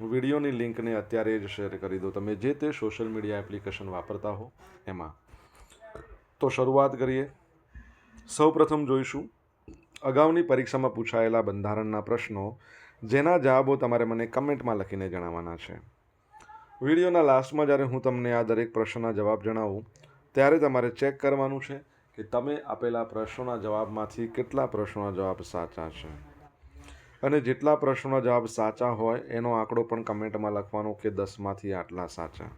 વિડીયોની લિંકને અત્યારે જ શેર કરી દો. તમે જે તે સોશિયલ મીડિયા એપ્લિકેશન વાપરતા હો, એમાં. તો શરૂઆત કરીએ. સૌપ્રથમ જોઈશું અગાઉની પરીક્ષામાં પૂછાયેલા બંધારણના પ્રશ્નો, જેના જવાબો તમારે મને કમેન્ટમાં લખીને જણાવવાના છે. વિડીયોના લાસ્ટમાં જ્યારે હું તમને આ દરેક પ્રશ્નના જવાબ જણાવું, ત્યારે તમારે ચેક કરવાનું છે કે તમે આપેલા પ્રશ્નોના જવાબમાંથી કેટલા પ્રશ્નોના જવાબ સાચા છે. અને જેટલા પ્રશ્નોના જવાબ સાચા હોય, એનો આંકડો પણ કમેન્ટમાં લખવાનો કે દસમાંથી આટલા સાચા.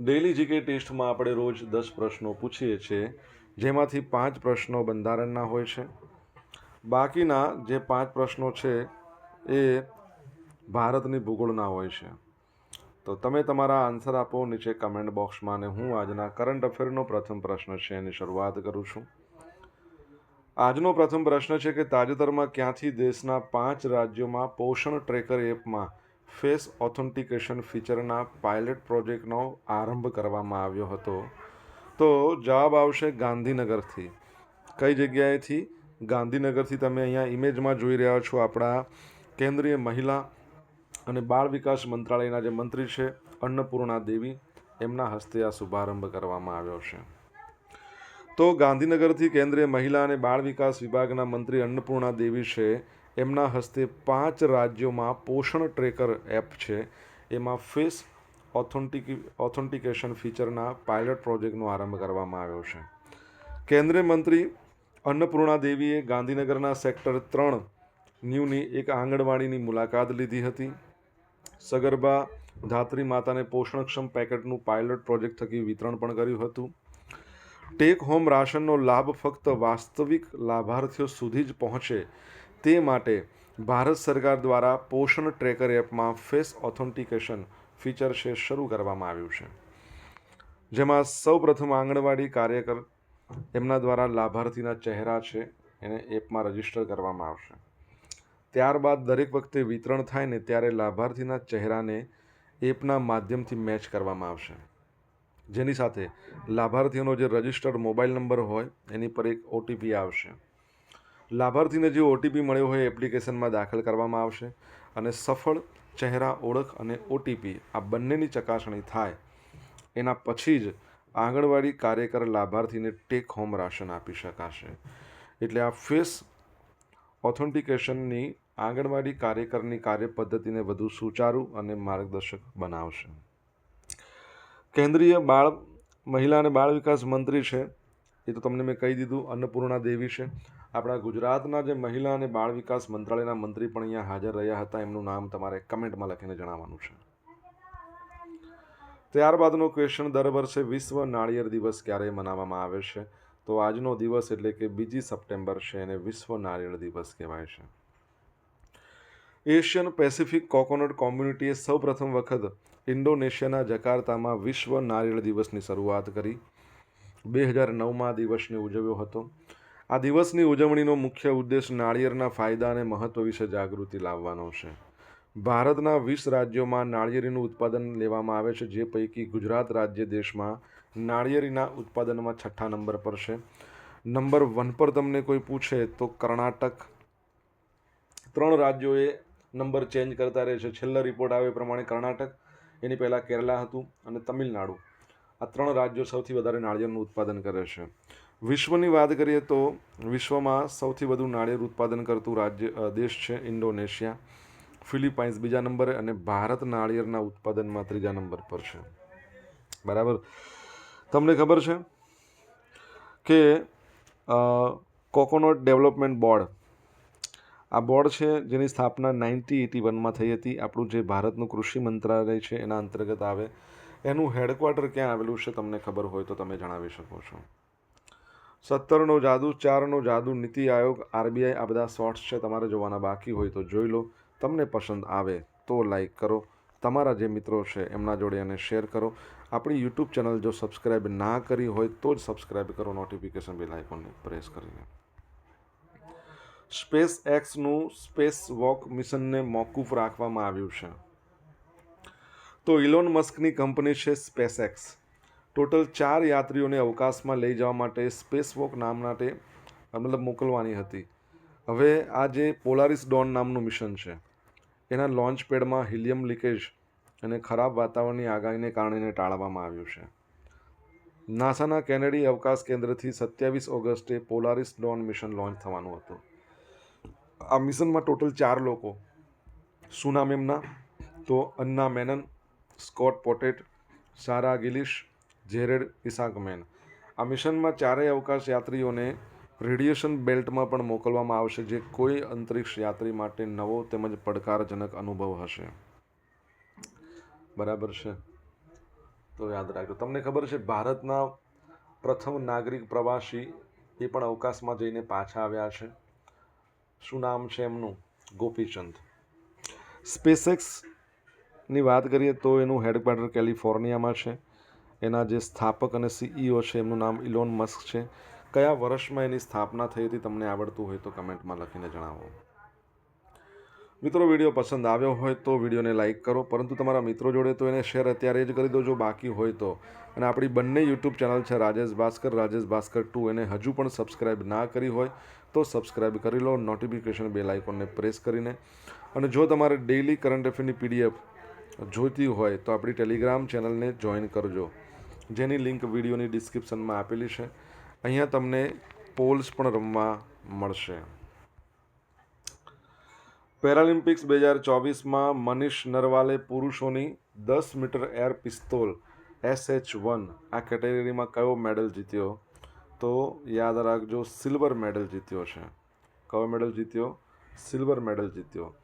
ડેલી જીકે ટેસ્ટમાં આપણે રોજ દસ પ્રશ્નો પૂછીએ છીએ, જેમાંથી પાંચ પ્રશ્નો બંધારણના હોય છે. બાકીના જે પાંચ પ્રશ્નો છે, એ ભારતની ભૂગોળના હોય છે. તો તમે તમારા આન્સર આપો નીચે કમેન્ટ બોક્સમાં અને હું આજના કરંટ અફેરનો પ્રથમ પ્રશ્ન છે, એની શરૂઆત કરું છું. આજનો પ્રથમ પ્રશ્ન છે કે તાજેતરમાં ક્યાંથી દેશના પાંચ રાજ્યોમાં પોષણ ટ્રેકર એપમાં ફેસ ઓથેન્ટિકેશન ફીચરના પાયલટ પ્રોજેક્ટનો આરંભ કરવામાં આવ્યો હતો? તો જવાબ આવશે ગાંધીનગરથી. કઈ જગ્યાએથી? ગાંધીનગરથી તમે અહીંયા ઇમેજમાં જોઈ રહ્યા છો આપણા કેન્દ્રીય મહિલા અને બાળ વિકાસ મંત્રાલયના જે મંત્રી છે, અન્નપૂર્ણા દેવી, એમના હસ્તે આ શુભારંભ કરવામાં આવ્યો છે. તો ગાંધીનગરથી કેન્દ્રીય મહિલા અને બાળ વિકાસ વિભાગના મંત્રી અન્નપૂર્ણા દેવી છે. એમના હસ્તે પાંચ રાજ્યોમાં પોષણ ટ્રેકર એપ છે. એમાં ફેસ ઓથેન્ટિક ઓથેન્ટિકેશન ફીચરના પાયલટ પ્રોજેક્ટનો આરંભ કરવામાં આવ્યો છે. કેન્દ્રીય મંત્રી અન્નપૂર્ણા દેવીએ ગાંધીનગરના સેક્ટર ત્રણ ન્યૂની એક આંગણવાડીની મુલાકાત લીધી હતી. સગર્ભા, ધાત્રી માતાને પોષણક્ષમ પેકેટનું પાયલટ પ્રોજેક્ટ થકી વિતરણ પણ કર્યું હતું. ટેક હોમ રાશનનો લાભ ફક્ત વાસ્તવિક લાભાર્થીઓ સુધી જ પહોંચે. તે માટે ભારત સરકાર દ્વારા પોષણ ટ્રેકર એપમાં ફેસ ઓથેન્ટિકેશન ફીચર છે શરૂ કરવામાં આવ્યું છે. જેમાં સૌપ્રથમ આંગણવાડી કાર્યકર એમના દ્વારા લાભાર્થીના ચહેરા છે, એને એપમાં રજિસ્ટર કરવામાં આવશે. ત્યારબાદ દરેક વખતે વિતરણ થાય ને ત્યારે લાભાર્થીના ચહેરાને એપના માધ્યમથી મેચ કરવામાં આવશે. જેની સાથે લાભાર્થીઓનો જે રજિસ્ટર્ડ મોબાઈલ નંબર હોય, એની પર એક ઓટીપી આવશે. લાભાર્થીને જે ઓટીપી મળ્યો હોય એપ્લિકેશનમાં દાખલ કરવામાં આવશે અને સફળ ચહેરા, ઓળખ અને ઓટીપી આ બંનેની ચકાસણી થાય. એના પછી જ આંગણવાડી કાર્યકર લાભાર્થીને ટેક હોમ રાશન આપી શકાશે. એટલે આ ફેસ ઓથેન્ટિકેશનની આંગણવાડી કાર્યકરની કાર્યપદ્ધતિને વધુ સુચારુ અને માર્ગદર્શક બનાવશે. કેન્દ્રીય બાળ, મહિલા અને બાળ વિકાસ મંત્રી છે. એ તો તમને મેં કહી દીધું, અન્નપૂર્ણા દેવી છે. આપણા ગુજરાતના જે મહિલા અને બાળ વિકાસ મંત્રાલયના મંત્રી પણ અહીંયા હાજર રહ્યા હતા. એમનું નામ તમારે કમેન્ટમાં લખીને જણાવવાનું છે. ત્યારબાદનો ક્વેશ્ચન દર વર્ષે વિશ્વ નાળિયેર દિવસ ક્યારે મનાવવામાં આવે છે? તો આજનો દિવસ એટલે કે બીજી સપ્ટેમ્બર છે, એને વિશ્વ નાળિયેર દિવસ કહેવાય છે. એશિયન પેસિફિક કોકોનટ કોમ્યુનિટીએ સૌપ્રથમ વખત ઇન્ડોનેશિયાના જકાર્તામાં વિશ્વ નારિયેળ દિવસની શરૂઆત કરી. બે હજાર નવમાં દિવસને ઉજવ્યો હતો. આ દિવસની ઉજવણીનો મુખ્ય ઉદ્દેશ નાળિયેરના ફાયદા અને મહત્ત્વ વિશે જાગૃતિ લાવવાનો છે. ભારતના વીસ રાજ્યોમાં નાળિયેરીનું ઉત્પાદન લેવામાં આવે છે, જે પૈકી ગુજરાત રાજ્ય દેશમાં નાળિયેરીના ઉત્પાદનમાં છઠ્ઠા નંબર પર છે. નંબર વન પર તમને કોઈ પૂછે તો કર્ણાટક. ત્રણ રાજ્યોએ નંબર ચેન્જ કરતા રહે છે. છેલ્લા રિપોર્ટ આવે પ્રમાણે કર્ણાટક, એની પહેલાં કેરલા હતું અને તમિલનાડુ. આ ત્રણ રાજ્યો સૌથી વધારે નાળિયેરનું ઉત્પાદન કરે છે. વિશ્વની વાત કરીએ તો વિશ્વમાં સૌથી વધુ નાળિયેર ઉત્પાદન કરતું રાજ્ય દેશ છે ઇન્ડોનેશિયા. ફિલિપાઇન્સ બીજા નંબરે અને ભારત નાળિયેરના ઉત્પાદનમાં ત્રીજા નંબર પર છે. બરાબર? તમને ખબર છે કે કોકોનટ ડેવલપમેન્ટ બોર્ડ આ બોર્ડ છે જેની સ્થાપના નાઇન્ટી એટી વનમાં થઈ હતી. આપણું જે ભારતનું કૃષિ મંત્રાલય છે એના અંતર્ગત આવે. એનું હેડક્વાર્ટર ક્યાં આવેલું છે તમને ખબર હોય તો તમે જણાવી શકો છો. સત્તરનો જાદુ, ચારનો જાદુ નીતિ આયોગ, આરબીઆઈ આ બધા શોર્ટ્સ છે તમારે જોવાના બાકી હોય તો જોઈ લો. તમને પસંદ આવે તો લાઈક કરો. તમારા જે મિત્રો છે એમના જોડે એને શેર કરો. આપણી યુટ્યુબ ચેનલ જો સબસ્ક્રાઈબ ના કરી હોય તો જ સબસ્ક્રાઈબ કરો. નોટિફિકેશન બેલ આઇકોનને પ્રેસ કરીને. સ્પેસ એક્સનું સ્પેસ વોક મિશનને મોકૂફ રાખવામાં આવ્યું છે. તો ઇલોન મસ્કની કંપની છે સ્પેસ એક્સ ટોટલ ચાર યાત્રીઓને અવકાશમાં લઈ જવા માટે સ્પેસ વોક નામના તે મતલબ મોકલવાની હતી. હવે આ જે પોલારિસ ડોન નામનું મિશન છે, એના લોન્ચ પેડમાં હિલિયમ લીકેજ અને ખરાબ વાતાવરણની આગાહીને કારણે ટાળવામાં આવ્યું છે. નાસાના કેનેડી અવકાશ કેન્દ્રથી સત્યાવીસ ઓગસ્ટે પોલારિસ ડોન મિશન લોન્ચ થવાનું હતું. આ મિશનમાં ટોટલ ચાર લોકો. શું નામ એમના, તો Anna Menon, Scott Poteet, Sarah Gillis, Jared Isaacman આ મિશનમાં ચારેય અવકાશ યાત્રીઓને રેડિયેશન બેલ્ટમાં પણ મોકલવામાં આવશે, જે કોઈ અંતરિક્ષ યાત્રી માટે નવો તેમજ પડકારજનક અનુભવ હશે. બરાબર છે? તો યાદ રાખજો. તમને ખબર છે, ભારતના પ્રથમ નાગરિક પ્રવાસી એ પણ અવકાશમાં જઈને પાછા આવ્યા છે? શું નામ છે એમનું? ગોપીચંદ. સ્પેસએક્સની વાત કરીએ તો એનું હેડક્વાર્ટર કેલિફોર્નિયામાં છે. એના જે સ્થાપક અને સીઈઓ છે એમનું નામ ઇલોન મસ્ક છે. કયા વર્ષમાં એની સ્થાપના થઈ હતી, તમને આવડતું હોય તો કમેન્ટમાં લખીને જણાવો. મિત્રો, વીડિયો પસંદ આવ્યો હોય તો વિડીયોને લાઇક કરો. પરંતુ તમારા મિત્રો જોડે તો એને શેર અત્યારે જ કરી દો જો બાકી હોય તો. અને આપણી બંને યુટ્યુબ ચેનલ છે રાજેશ ભાસ્કર રાજેશ ભાસ્કર ટુ. એને હજુ પણ સબસ્ક્રાઇબ ના કરી હોય તો સબસ્ક્રાઇબ કરી લો, નોટિફિકેશન બેલ આઇકોનને પ્રેસ કરીને. અને જો તમારે ડેઇલી કરંટ અફેરની પીડીએફ જોઈતી હોય તો આપણી ટેલિગ્રામ ચેનલને જોઈન કરજો, જેની લિંક વિડીયોની ડિસ્ક્રિપ્શનમાં આપેલી છે. અહીંયા તમને પોલ્સ પણ રમવા મળશે. પેરાલિમ્પિક્સ બે હજાર ચોવીસમાં મનીષ નરવાલે પુરુષોની દસ metre air pistol S H one આ કેટેગરીમાં કયો મેડલ જીત્યો? તો યાદ રાખજો, સિલ્વર મેડલ જીત્યો છે. કયો મેડલ જીત્યો? સિલ્વર મેડલ જીત્યો.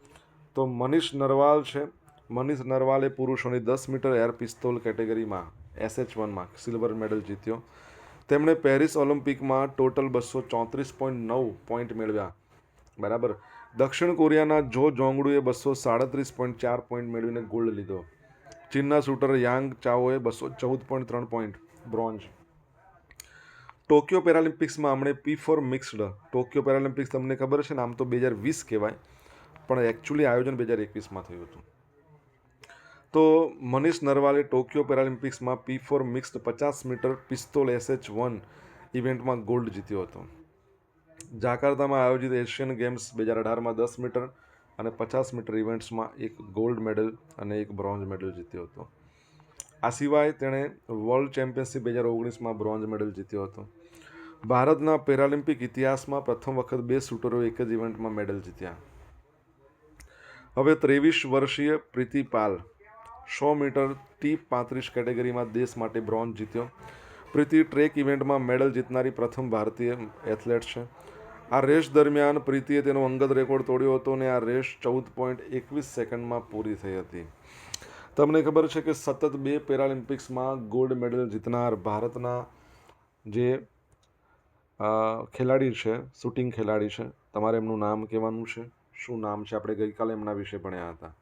તો મનીષ નરવાલ છે. મનીષ નરવાલે પુરુષોની દસ મીટર એર પિસ્તોલ કેટેગરીમાં એસએચ વનમાં સિલ્વર મેડલ જીત્યો. તેમણે પેરિસ ઓલિમ્પિકમાં ટોટલ બસો ચોત્રીસ પોઈન્ટ નવ પોઈન્ટ મેળવ્યા. બરાબર? દક્ષિણ કોરિયાના જો જોંગડુએ બસો સાડત્રીસ પોઈન્ટ ચાર પોઈન્ટ મેળવીને ગોલ્ડ લીધો. ચીનના શૂટર યાંગ ચાઓએ બસો ચૌદ પોઈન્ટ ત્રણ પોઈન્ટ બ્રોન્ઝ ટોક્યો પેરાલિમ્પિક્સમાં હમણે P four mixed Tokyo Paralympics તમને ખબર છે ને, આમ તો બે હજાર વીસ કહેવાય, પણ એકચ્યુઅલી આયોજન બે હજાર એકવીસમાં થયું હતું. તો મનીષ નરવાલે ટોક્યો પેરાલિમ્પિક્સમાં પી ફોર મિક્સ્ડ પચાસ metre pistol S H one ઇવેન્ટમાં ગોલ્ડ જીત્યો હતો. જાકાર્તામાં આયોજિત એશિયન ગેમ્સ બે હજાર અઢારમાં દસ મીટર અને પચાસ મીટર ઇવેન્ટ્સમાં એક ગોલ્ડ મેડલ અને એક બ્રોન્ઝ મેડલ જીત્યો હતો. આ સિવાય તેણે વર્લ્ડ ચેમ્પિયનશિપ બે હજાર ઓગણીસમાં બ્રોન્ઝ મેડલ જીત્યો હતો. ભારતના પેરાલિમ્પિક ઇતિહાસમાં પ્રથમ વખત બે શૂટરો એક જ ઇવેન્ટમાં મેડલ જીત્યા. હવે ત્રેવીસ વર્ષીય પ્રીતિ પાલ સો મીટર ટી પાંત્રીસ કેટેગરીમાં દેશ માટે બ્રોન્ઝ જીત્યો. પ્રીતિ ટ્રેક ઇવેન્ટમાં મેડલ જીતનારી પ્રથમ ભારતીય એથ્લેટ છે. આ રેસ દરમિયાન પ્રીતિએ તેનો અંગત રેકોર્ડ તોડ્યો હતો અને આ રેસ ચૌદ પોઈન્ટ એકવીસ સેકન્ડમાં પૂરી થઈ હતી. તમને ખબર છે કે સતત બે પેરાલિમ્પિક્સમાં ગોલ્ડ મેડલ જીતનાર ભારતના જે ખેલાડી છે, શૂટિંગ ખેલાડી છે, તમારે એમનું નામ કહેવાનું છે? શું નામ છે? આપણે ગઈકાલે એમના વિશે ભણ્યા હતા.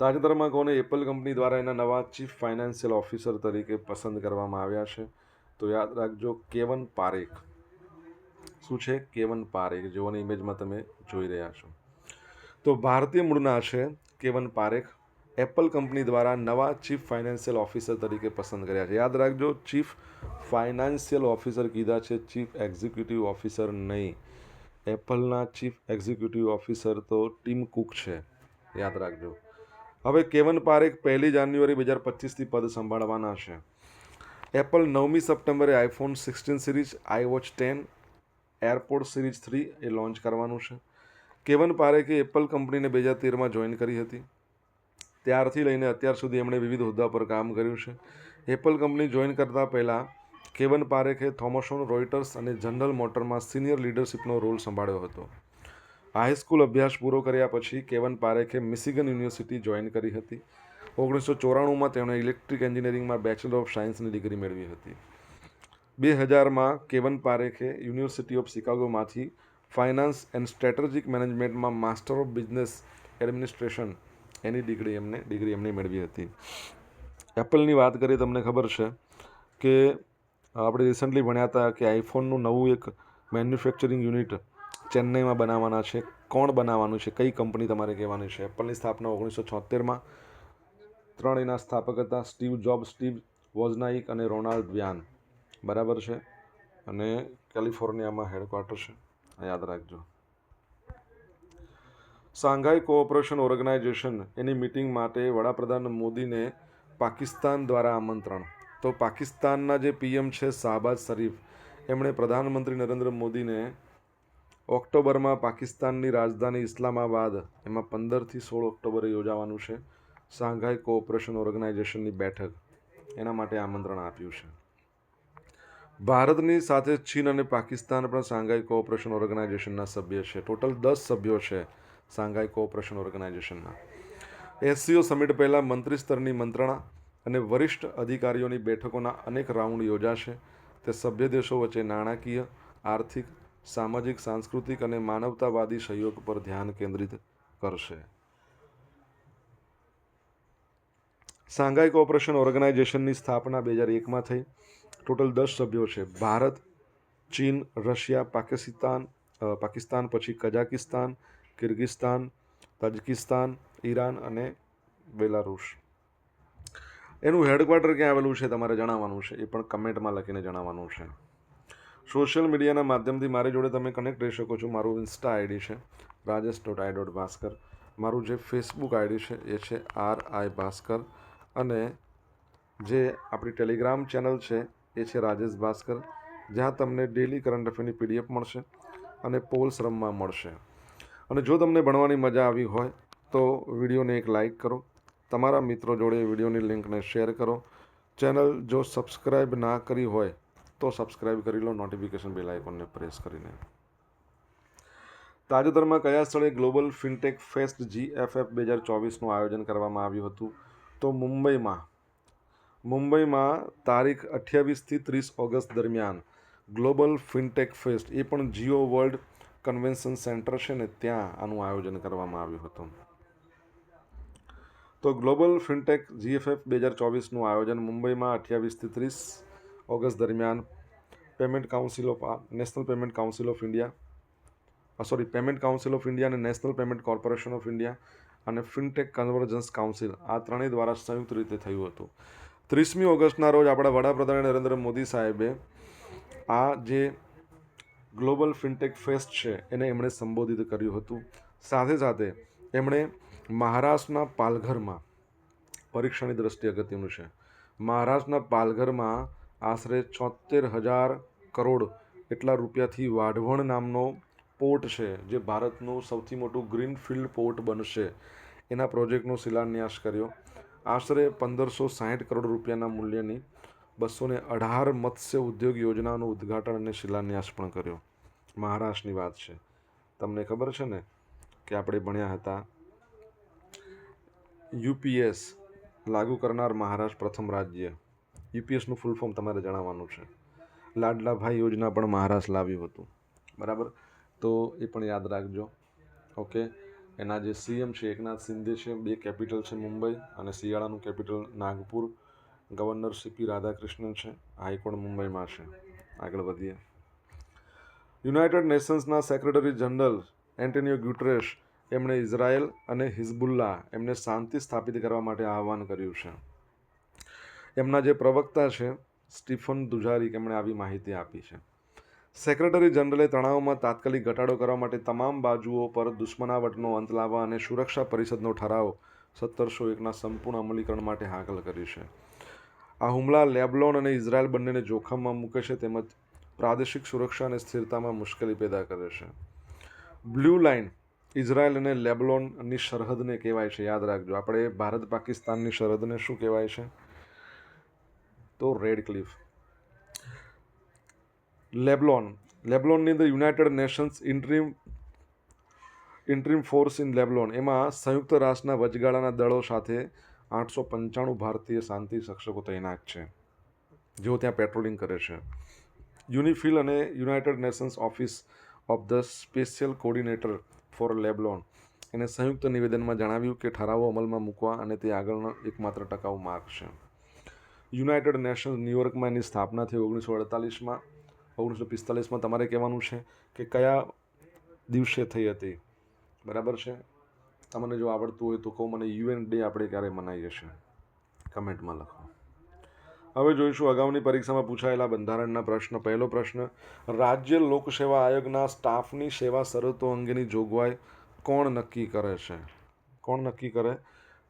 તાજેતરમાં કોને એપલ કંપની દ્વારા એના નવા ચીફ ફાઇનાન્શિયલ ઓફિસર તરીકે પસંદ કરવામાં આવ્યા છે? તો યાદ રાખજો, કેવન પારેખ. શું છે? કેવન પારેખ જેઓની ઇમેજમાં તમે જોઈ રહ્યા છો. તો ભારતીય મૂળના છે કેવન પારેખ એપલ કંપની દ્વારા નવા ચીફ ફાઇનાન્શિયલ ઓફિસર તરીકે પસંદ કર્યા છે. યાદ રાખજો, ચીફ ફાઇનાન્શિયલ ઓફિસર કીધા છે, ચીફ એક્ઝિક્યુટિવ ઓફિસર નહીં. એપલના ચીફ એક્ઝિક્યુટિવ ઓફિસર તો ટીમ કુક છે. યાદ રાખજો. હવે કેવન પારેખ પહેલી જાન્યુઆરી બે હજાર પચીસથી પદ સંભાળવાના છે. એપલ નવમી સપ્ટેમ્બરે iPhone sixteen series, I watch ten airport series three A launch કરવાનું છે. કેવન પારેખે એપલ કંપનીને બે હજાર તેરમાં જોઈન કરી હતી. ત્યારથી લઈને અત્યાર સુધી એમણે વિવિધ હોદ્દા પર કામ કર્યું છે. એપલ કંપની જોઈન કરતાં પહેલાં કેવન પારેખે થોમસોન રોઇટર્સ અને જનરલ મોટરમાં સિનિયર લીડરશિપનો રોલ સંભાળ્યો હતો. હાઈસ્કૂલ અભ્યાસ પૂરો કર્યા પછી કેવન પારેખે મિશિગન યુનિવર્સિટી જોઈન કરી હતી. ઓગણીસો ચોરાણુંમાં તેમણે ઇલેક્ટ્રિક એન્જિનિયરિંગમાં બેચલર ઓફ સાયન્સની ડિગ્રી મેળવી હતી. બે હજારમાં કેવન પારેખે યુનિવર્સિટી ઓફ શિકાગોમાંથી ફાઇનાન્સ એન્ડ સ્ટ્રેટેજિક મેનેજમેન્ટમાં માસ્ટર ઓફ બિઝનેસ એડમિનિસ્ટ્રેશન એની ડિગ્રી એમને ડિગ્રી એમને મેળવી હતી. એપલની વાત કરીએ તમને ખબર છે કે આપણે રિસન્ટલી ભણ્યા હતા કે આઈફોનનું નવું એક મેન્યુફેક્ચરિંગ યુનિટ ચેન્નઈમાં બનાવવાના છે. કોણ બનાવવાનું છે? કઈ કંપની તમારે કહેવાની છે? એપલની સ્થાપના ઓગણીસો છોતેરમાં ત્રણ એના સ્થાપક હતા સ્ટીવ જોબ સ્ટીવ વોઝનાઇક અને રોનાલ્ડ વ્યાન. બરાબર છે અને કેલિફોર્નિયામાં હેડક્વાર્ટર છે. યાદ રાખજો. શાંઘાઈ કોઓપરેશન ઓર્ગેનાઇઝેશન એની મિટિંગ માટે વડાપ્રધાન મોદીને પાકિસ્તાન દ્વારા આમંત્રણ. તો પાકિસ્તાનના જે પીએમ છે શાહબાજ શરીફ, એમણે પ્રધાનમંત્રી નરેન્દ્ર મોદીને ઓક્ટોબરમાં પાકિસ્તાનની રાજધાની ઇસ્લામાબાદ, એમાં પંદરથી સોળ ઓક્ટોબરે યોજાવાનું છે શાંઘાઈ કોઓપરેશન ઓર્ગેનાઇઝેશનની બેઠક. એના માટે આમંત્રણ આપ્યું છે. ભારતની સાથે ચીન અને પાકિસ્તાન પણ શાંઘાઈ કોઓપરેશન ઓર્ગેનાઇઝેશનના સભ્ય છે. ટોટલ દસ સભ્યો છે શાંઘાઈ કોઓપરેશન ઓર્ગેનાઇઝેશનના. એસસીઓ સમિટ પહેલાં મંત્રી સ્તરની મંત્રણા અને વરિષ્ઠ અધિકારીઓની બેઠકોના અનેક રાઉન્ડ યોજાશે. તે સભ્ય દેશો વચ્ચે નાણાકીય, આર્થિક, સામાજિક, સાંસ્કૃતિક અને માનવતાવાદી સહયોગ પર ધ્યાન કેન્દ્રિત કરશે. શાંઘાઈ કોઓપરેશન ઓર્ગેનાઇઝેશનની સ્થાપના બે હજાર એકમાં થઈ. ટોટલ દસ સભ્યો છે. ભારત, ચીન, રશિયા, પાકિસ્તાન પાકિસ્તાન, પછી કઝાકિસ્તાન, કિર્ગિસ્તાન, તાજિકિસ્તાન, ઈરાન અને બેલારુસ. એનું હેડક્વાર્ટર ક્યાં આવેલું છે તમારે જણાવવાનું છે? એ પણ કમેન્ટમાં લખીને જણાવવાનું છે. સોશિયલ મીડિયાના માધ્યમથી મારી જોડે તમે કનેક્ટ રહી શકો છો. મારું ઇન્સ્ટા આઈડી છે Rajesh dot I dot Bhaskar મારું જે ફેસબુક આઈડી છે, એ છે આર આઈ ભાસ્કર. અને જે આપણી ટેલિગ્રામ ચેનલ છે એ છે રાજેશ ભાસ્કર, જ્યાં તમને ડેલી કરંટ અફેરની પીડીએફ મળશે અને પોલ્સ રમવા મળશે. અને જો તમને ભણવાની મજા આવી હોય, તો વિડીયોને એક લાઈક કરો. તમારા મિત્રો જોડે વિડીયોની લિંકને શેર કરો. ચેનલ જો સબસ્ક્રાઈબ ના કરી હોય, તો સબસ્ક્રાઇબ કરી લો નોટિફિકેશન બેલ આઇકોનને પ્રેસ કરીને. તાજેતરમાં કયા સ્થળે ગ્લોબલ ફિનટેક ફેસ્ટ જીએફએફ બે હજાર ચોવીસનું આયોજન કરવામાં આવ્યું હતું? તો મુંબઈમાં મુંબઈમાં તારીખ અઠ્યાવીસથી ત્રીસ ઓગસ્ટ દરમિયાન ગ્લોબલ ફિનટેક ફેસ્ટ, એ પણ જીઓ વર્લ્ડ કન્વેન્શન સેન્ટર છે ને ત્યાં આનું આયોજન કરવામાં આવ્યું હતું. તો ગ્લોબલ ફિનટેક જીએફએફ બે હજાર ચોવીસનું આયોજન મુંબઈમાં અઠ્યાવીસથી ત્રીસ ઓગસ્ટ દરમિયાન payment council of national payment council of India sorry, payment council of India અને national payment corporation of India અને ફિનટેક કન્વર્જન્સ કાઉન્સિલ આ ત્રણેય દ્વારા સંયુક્ત રીતે થયું હતું. ત્રીસમી ઓગસ્ટના રોજ આપણા વડાપ્રધાન નરેન્દ્ર મોદી સાહેબે આ જે ગ્લોબલ ફિનટેક ફેસ્ટ છે એને એમણે સંબોધિત કર્યું હતું. સાથે સાથે એમણે મહારાષ્ટ્રના પાલઘરમાં પરીક્ષાની દ્રષ્ટિએ અગત્યનું છે, મહારાષ્ટ્રના પાલઘરમાં આશરે છોતેર હજાર કરોડ એટલા રૂપિયાથી વાઢવણ નામનો પોર્ટ છે, જે ભારતનું સૌથી મોટું ગ્રીનફિલ્ડ પોર્ટ બનશે. એના પ્રોજેક્ટનો શિલાન્યાસ કર્યો. આશરે પંદરસો સાહીઠ કરોડ રૂપિયાના મૂલ્યની બસો ને અઢાર મત્સ્ય ઉદ્યોગ યોજનાનું ઉદ્ઘાટન અને શિલાન્યાસ પણ કર્યો. મહારાષ્ટ્રની વાત છે. તમને ખબર છે ને કે આપણે ભણ્યા હતા યુપીએસ લાગુ કરનાર મહારાષ્ટ્ર પ્રથમ રાજ્ય. યુપીએસનું ફૂલ ફોર્મ તમારે જણાવવાનું છે. લાડલાભાઈ યોજના પણ મહારાષ્ટ્ર લાવ્યું હતું. બરાબર? તો એ પણ યાદ રાખજો. ઓકે એના જે સીએમ છે, એકનાથ શિંદે છે, બે કેપિટલ છે મુંબઈ અને શિયાળાનું capital Nagpur. Governor C P Radhakrishnan છે, હાઈકોર્ટ મુંબઈમાં છે. આગળ વધીએ. યુનાઇટેડ નેશન્સના સેક્રેટરી જનરલ એન્ટોનિયો ગ્યુટરેશ એમણે ઇઝરાયલ અને હિઝબુલ્લા એમને શાંતિ સ્થાપિત કરવા માટે આહવાન કર્યું છે. એમના જે પ્રવક્તા છે, સ્ટીફન દુજારી એમણે આવી માહિતી આપી છે. સેક્રેટરી જનરલે તણાવમાં તાત્કાલિક ઘટાડો કરવા માટે તમામ બાજુઓ પર દુશ્મનાવટનો અંત લાવવા અને સુરક્ષા પરિષદનો ઠરાવ સત્તરસો એકના સંપૂર્ણ અમલીકરણ માટે હાકલ કરી છે. આ હુમલા લેબલોન અને ઇઝરાયલ બંનેને જોખમમાં મૂકે છે તેમજ પ્રાદેશિક સુરક્ષા અને સ્થિરતામાં મુશ્કેલી પેદા કરે છે. બ્લુ લાઇન ઇઝરાયલ અને લેબલોનની સરહદને કહેવાય છે. યાદ રાખજો, આપણે ભારત પાકિસ્તાનની સરહદને શું કહેવાય છે? તો રેડ ક્લિફ લેબલોન. લેબલોનની અંદર United Nations interim interim force in Lebanon. એમાં સંયુક્ત રાષ્ટ્રના વચગાળાના દળો સાથે આઠસો પંચાણું ભારતીય શાંતિ શિક્ષકો તૈનાત છે, જેઓ ત્યાં પેટ્રોલિંગ કરે છે. યુનિફિલ અને United Nations office of the special coordinator for Lebanon. એને સંયુક્ત નિવેદનમાં જણાવ્યું કે ઠરાવો અમલમાં મૂકવા અને તે આગળનો એકમાત્ર ટકાઉ માર્ગ છે. યુનાઇટેડ નેશન્સ ન્યુયોર્કમાં એની સ્થાપના થઈ ઓગણીસો અડતાલીસમાં. ઓગણીસો પિસ્તાલીસમાં તમારે કહેવાનું છે કે કયા દિવસે થઈ હતી? બરાબર છે? તમને જો આવડતું હોય તો કહો, મને યુએન ડે આપણે ક્યારે મનાવીએ છીએ? કમેન્ટમાં લખો. હવે જોઈશું, અગાઉની પરીક્ષામાં પૂછાયેલા બંધારણના પ્રશ્ન. પહેલો પ્રશ્ન, રાજ્ય લોકસેવા આયોગના સ્ટાફની સેવા શરતો અંગેની જોગવાઈ કોણ નક્કી કરે છે? કોણ નક્કી કરે?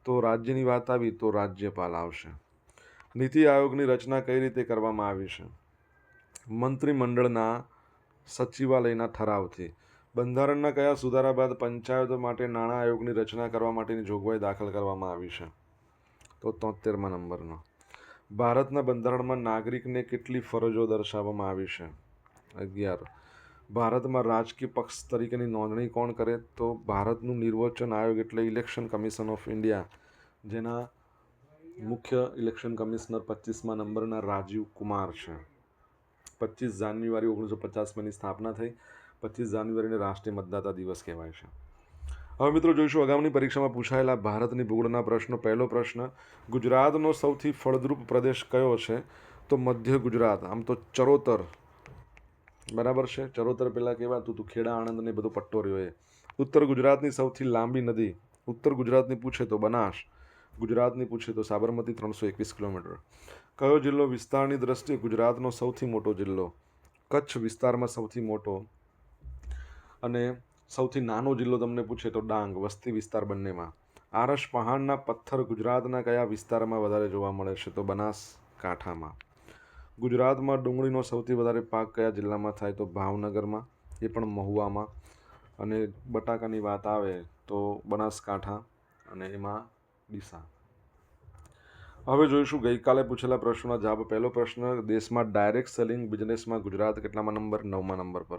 તો રાજ્યની વાત આવી તો રાજ્યપાલ આવશે. નીતિ આયોગની રચના કઈ રીતે કરવામાં આવી છે? મંત્રીમંડળના સચિવાલયના ઠરાવથી. બંધારણના કયા સુધારા બાદ પંચાયતો માટે નાણાં આયોગની રચના કરવા માટેની જોગવાઈ દાખલ કરવામાં આવી છે? તો તોતેરમાં નંબરનો. ભારતના બંધારણમાં નાગરિકને કેટલી ફરજો દર્શાવવામાં આવી છે? અગિયાર. ભારતમાં રાજકીય પક્ષ તરીકેની નોંધણી કોણ કરે? તો ભારતનું નિર્વાચન આયોગ એટલે ઇલેક્શન કમિશન ઓફ ઇન્ડિયા, જેના મુખ્ય ઇલેક્શન કમિશનર પચીસમાં નંબરના રાજીવ કુમાર છે. પચીસ જાન્યુઆરી ઓગણીસો પચાસમાંની સ્થાપના થઈ. પચીસ જાન્યુઆરીને રાષ્ટ્રીય મતદાતા દિવસ કહેવાય છે. હવે મિત્રો જોઈશું આગામી પરીક્ષામાં પૂછાયેલા ભારતની ભૂગોળના પ્રશ્નો. પહેલો પ્રશ્ન, ગુજરાતનો સૌથી ફળદ્રુપ પ્રદેશ કયો છે? તો મધ્ય ગુજરાત, આમ તો ચરોતર. બરાબર છે? ચરોતર પહેલાં કહેવાતું હતું, ખેડા, આણંદ ને બધો પટ્ટો રહ્યો એ. ઉત્તર ગુજરાતની સૌથી લાંબી નદી. ઉત્તર ગુજરાતની પૂછે તો બનાસ. ગુજરાતની પૂછે તો સાબરમતી ત્રણસો એકવીસ કિલોમીટર. કયો જિલ્લો વિસ્તારની દ્રષ્ટિએ ગુજરાતનો સૌથી મોટો જિલ્લો? કચ્છ વિસ્તારમાં સૌથી મોટો. અને સૌથી નાનો જિલ્લો તમને પૂછે તો ડાંગ, વસ્તી વિસ્તાર બંનેમાં. આરસ પહાડના પથ્થર ગુજરાતના કયા વિસ્તારમાં વધારે જોવા મળે છે તો બનાસકાંઠામાં. ગુજરાતમાં ડુંગળીનો સૌથી વધારે પાક કયા જિલ્લામાં થાય તો ભાવનગરમાં, એ પણ મહુવામાં. અને બટાકાની વાત આવે તો બનાસકાંઠા અને એમાં ડીસા. હવે જોઈશું, ગઈકાલે પૂછેલા પ્રશ્નોના જવાબ. પહેલો પ્રશ્ન, દેશમાં ડાયરેક્ટ સેલિંગ બિઝનેસમાં ગુજરાત કેટલામાં નંબર નવમા નંબર પર?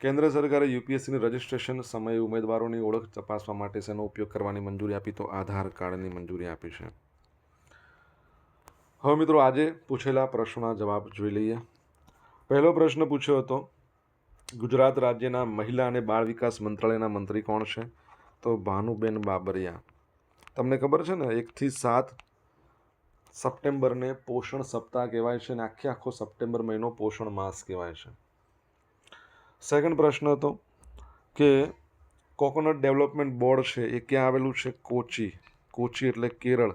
કેન્દ્ર સરકારે યુપીએસસીની રજિસ્ટ્રેશન સમયે ઉમેદવારોની ઓળખ તપાસવા માટે શેનો ઉપયોગ કરવાની મંજૂરી આપી? તો આધાર કાર્ડની મંજૂરી આપી છે. હવે મિત્રો, આજે પૂછેલા પ્રશ્નોના જવાબ જોઈ લઈએ. પહેલો પ્રશ્ન પૂછ્યો હતો, ગુજરાત રાજ્યના મહિલા અને બાળ વિકાસ મંત્રાલયના મંત્રી કોણ છે? તો ભાનુબેન બાબરિયા. તમને ખબર છે ને એકથી સાત સપ્ટેમ્બરને પોષણ સપ્તાહ કહેવાય છે અને આખે આખો સપ્ટેમ્બર મહિનો પોષણ માસ કહેવાય છે. સેકન્ડ પ્રશ્ન હતો કે કોકોનટ ડેવલપમેન્ટ બોર્ડ છે એ ક્યાં આવેલું છે? કોચી. કોચી એટલે કેરળ.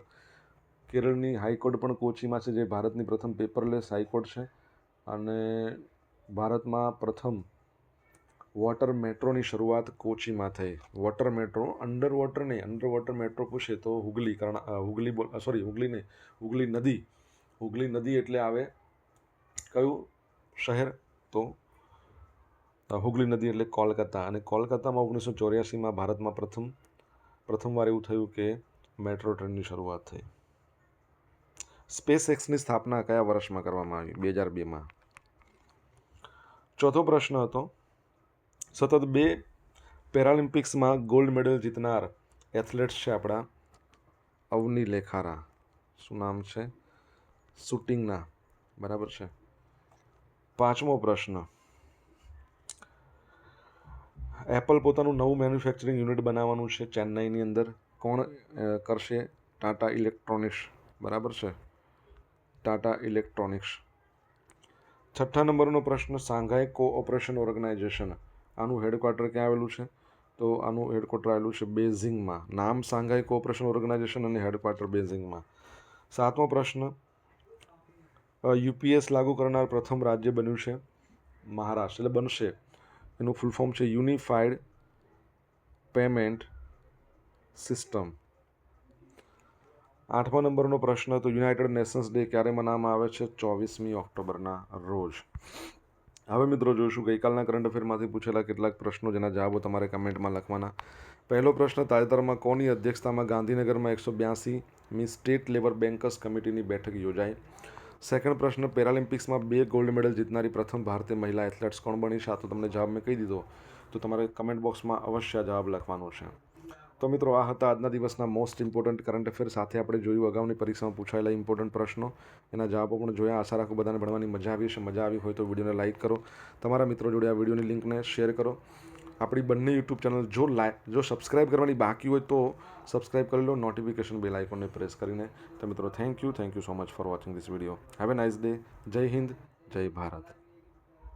કેરળની હાઈકોર્ટ પણ કોચીમાં છે, જે ભારતની પ્રથમ પેપરલેસ હાઈકોર્ટ છે. અને ભારતમાં પ્રથમ વોટર મેટ્રોની શરૂઆત કોચીમાં થઈ. વોટર મેટ્રો અંડર વોટર નહીં અંડર વોટર મેટ્રો પૂછે તો હુગલી કારણ હુગલી સોરી, હુગલી નહીં, હુગલી નદી. હુગલી નદી એટલે આવે કયું શહેર? તો હુગલી નદી એટલે કોલકાતા. અને કોલકાતામાં ઓગણીસો ચોર્યાસીમાં ભારતમાં પ્રથમ, પ્રથમવાર એવું થયું કે મેટ્રો ટ્રેનની શરૂઆત થઈ. સ્પેસ એક્સની સ્થાપના કયા વર્ષમાં કરવામાં આવી? બે હજાર બેમાં. ચોથો પ્રશ્ન હતો સતત બે પેરાલિમ્પિક્સમાં ગોલ્ડ મેડલ જીતનાર એથ્લેટ્સ છે આપણા અવની લેખારા. શું નામ છે? શૂટિંગના. બરાબર છે? પાંચમો પ્રશ્ન. એપલ પોતાનું નવું મેન્યુફેક્ચરિંગ યુનિટ બનાવવાનું છે ચેન્નાઈની અંદર. કોણ કરશે? ટાટા ઇલેક્ટ્રોનિક્સ. બરાબર છે? ટાટા ઇલેક્ટ્રોનિક્સ. છઠ્ઠા નંબરનો પ્રશ્ન સાંઘાઈ કોઓપરેશન ઓર્ગેનાઇઝેશન. આનું હેડક્વાર્ટર ક્યાં આવેલું છે? તો આનું હેડક્વાર્ટર આવેલું છે બેઝિંગમાં. નામ સાંઘાઈ કોઓપરેશન ઓર્ગેનાઇઝેશન અને હેડક્વાર્ટર બેઝિંગમાં. સાતમો પ્રશ્ન યુપીએસ લાગુ કરનાર પ્રથમ રાજ્ય બન્યું છે મહારાષ્ટ્ર. એટલે બનશે. એનું ફૂલ ફોર્મ છે યુનિફાઈડ પેમેન્ટ સિસ્ટમ આઠમા નંબરનો પ્રશ્ન, તો યુનાઇટેડ નેશન્સ ડે ક્યારે મનાવવામાં આવે છે? ચોવીસમી ઓક્ટોબરના રોજ. હવે મિત્રો જોઈશું, ગઈકાલના કરંટ અફેરમાંથી પૂછેલા કેટલાક પ્રશ્નો જેના જવાબો તમારે કમેન્ટમાં લખવાના. પહેલો પ્રશ્ન, તાજેતરમાં કોની અધ્યક્ષતામાં ગાંધીનગરમાં એકસો બ્યાસીમી સ્ટેટ લેવલ બેન્કર્સ કમિટીની બેઠક યોજાઈ? સેકન્ડ પ્રશ્ન, પેરાલિમ્પિક્સમાં બે ગોલ્ડ મેડલ જીતનારી પ્રથમ ભારતીય મહિલા એથ્લેટ્સ કોણ બની? છે તો તમને જવાબ મેં કહી દીધો. તો તમારે કમેન્ટ બોક્સમાં અવશ્ય જવાબ લખવાનો છે. તો મિત્રો, આ હતા આજના દિવસના મોસ્ટ ઇમ્પોર્ટન્ટ કરંટ અફેર સાથે આપણે જોયું અગાઉની પરીક્ષામાં પૂછાયેલા ઇમ્પોર્ટન્ટ પ્રશ્નો. એના જવાબો પણ જોયા. આશા રાખું બધાને ભણવાની મજા આવી છે મજા આવી હોય તો વિડીયોને લાઇક કરો. તમારા મિત્રો જોડે આ વિડીયોની લિંકને શેર કરો. આપણી બંને યુટ્યુબ ચેનલ જો લાઇક જો સબસ્ક્રાઇબ કરવાની બાકી હોય તો સબસ્ક્રાઇબ કરી લો. નોટિફિકેશન બેલ આઇકોનને પ્રેસ કરીને. તો મિત્રો thank you thank you so much for watching this video have a nice day Jai Hind, Jai Bharat.